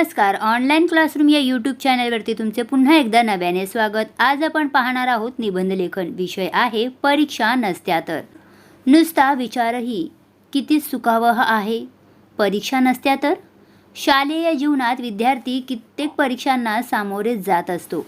नमस्कार. Online classroom या YouTube चॅनलवरती तुमचे पुन्हा एकदा नव्याने स्वागत. आज आपण पाहणार आहोत निबंध लेखन. विषय आहे परीक्षा नसत्या तर नुसता विचारही किती सुखावह आहे? परीक्षा नसत्या तर शालेय जीवनात विद्यार्थी कित्येक परीक्षांना सामोरे जात असतो.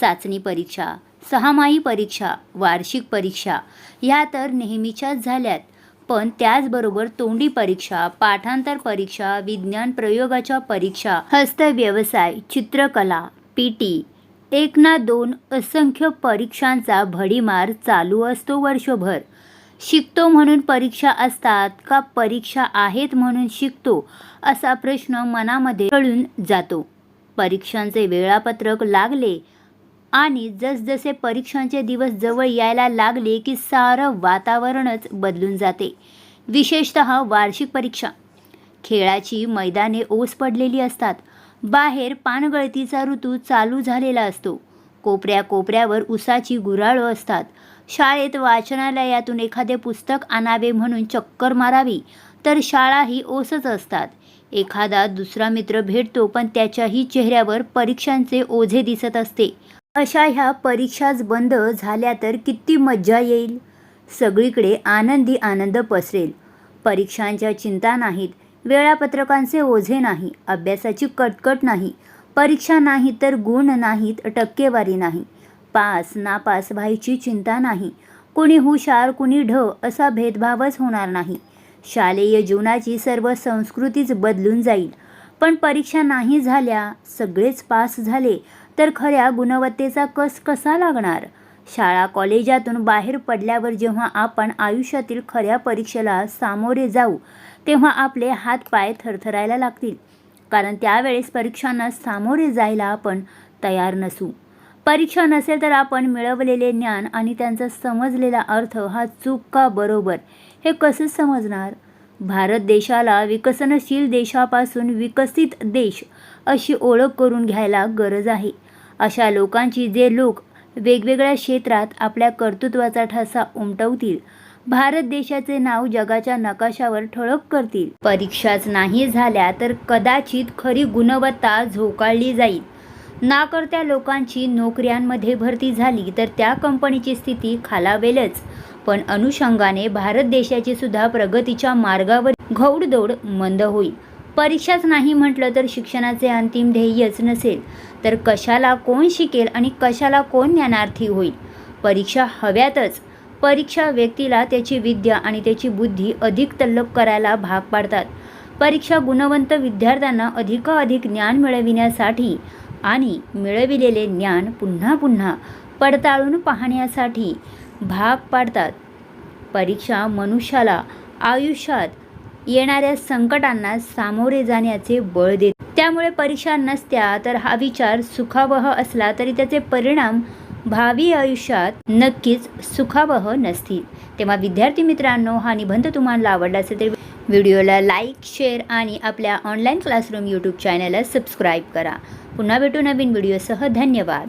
चाचणी परीक्षा सहामाही परीक्षा वार्षिक परीक्षा ह्या तर नेहमीच्याच झाल्यात. पण त्याचबरोबर तोंडी परीक्षा पाठांतर परीक्षा विज्ञान प्रयोगाच्या परीक्षा हस्तव्यवसाय चित्रकला पी टी एक ना दोन असंख्य परीक्षांचा भडीमार चालू असतो वर्षभर. शिकतो म्हणून परीक्षा असतात का परीक्षा आहेत म्हणून शिकतो असा प्रश्न मनामध्ये कळून जातो. परीक्षांचे वेळापत्रक लागले आणि जसजसे परीक्षांचे दिवस जवळ यायला लागले की सारं वातावरणच बदलून जाते. विशेषत वार्षिक परीक्षा. खेळाची मैदाने ओस पडलेली असतात. बाहेर पानगळतीचा ऋतू चालू झालेला असतो. कोपऱ्या कोपऱ्यावर उसाची गुराळं असतात. शाळेत वाचनालयातून एखादे पुस्तक आणावे म्हणून चक्कर मारावी तर शाळाही ओसच असतात. एखादा दुसरा मित्र भेटतो पण त्याच्याही चेहऱ्यावर परीक्षांचे ओझे दिसत असते. अशा ह्या परीक्षाच बंद झाल्या तर किती मज्जा येईल? सगळीकडे आनंदी आनंद पसरेल. परीक्षांच्या चिंता नाहीत. वेळापत्रकांचे ओझे नाही. अभ्यासाची कटकट नाही. परीक्षा नाही तर गुण नाहीत टक्केवारी नाही. पास नापास व्हायची चिंता नाही. कुणी हुशार कुणी ढ असा भेदभावच होणार नाही. शालेय जीवनाची सर्व संस्कृतीच बदलून जाईल. पण परीक्षा नाही झाल्या सगळेच पास झाले तर खऱ्या गुणवत्तेचा कस कसा लागणार? शाळा कॉलेजातून बाहेर पडल्यावर जेव्हा आपण आयुष्यातील खऱ्या परीक्षेला सामोरे जाऊ तेव्हा आपले हातपाय थरथरायला लागतील. कारण त्यावेळेस परीक्षांना सामोरे जायला आपण तयार नसू. परीक्षा नसेल तर आपण मिळवलेले ज्ञान आणि त्यांचा समजलेला अर्थ हा चूक का बरोबर? हे कसं समजणार? भारत देशाला विकसनशील देशापासून विकसित देश अशी ओळख करून घ्यायला गरज आहे. अशा लोकांची जे लोक वेगवेगळ्या क्षेत्रात आपल्या कर्तृत्वाचा ठसा उमटवतील भारत देशाचे नाव जगाच्या नकाशावर ठळक करतील. परीक्षाच नाही झाल्या तर कदाचित खरी गुणवत्ता झोकाळली जाईल. नाकर्त्या लोकांची नोकऱ्यांमध्ये भरती झाली तर त्या कंपनीची स्थिती खालावेलच. पण अनुषंगाने भारत देशाची सुद्धा प्रगतीच्या मार्गावर घौडदौड मंद होईल. परीक्षाच नाही म्हटलं तर शिक्षणाचे अंतिम ध्येयच नसेल. तर कशाला कोण शिकेल आणि कशाला कोण ज्ञानार्थी होईल? परीक्षा हव्यातच. परीक्षा व्यक्तीला त्याची विद्या आणि त्याची बुद्धी अधिक तल्लक करायला भाग पाडतात. परीक्षा गुणवंत विद्यार्थ्यांना अधिकाधिक ज्ञान मिळविण्यासाठी आणि मिळविलेले ज्ञान पुन्हा पुन्हा पडताळून पाहण्यासाठी भाग पाडतात. परीक्षा मनुष्याला आयुष्यात येणाऱ्या संकटांना सामोरे जाण्याचे बळ देते. त्यामुळे परीक्षा नसत्या तर हा विचार सुखावह असला तरी त्याचे परिणाम भावी आयुष्यात नक्कीच सुखावह नसतील. तेव्हा विद्यार्थी मित्रांनो हा निबंध तुम्हाला आवडला असेल तर व्हिडिओला लाईक शेअर आणि आपल्या ऑनलाईन क्लासरूम यूट्यूब चॅनलला सबस्क्राईब करा. पुन्हा भेटू नवीन व्हिडिओसह. धन्यवाद.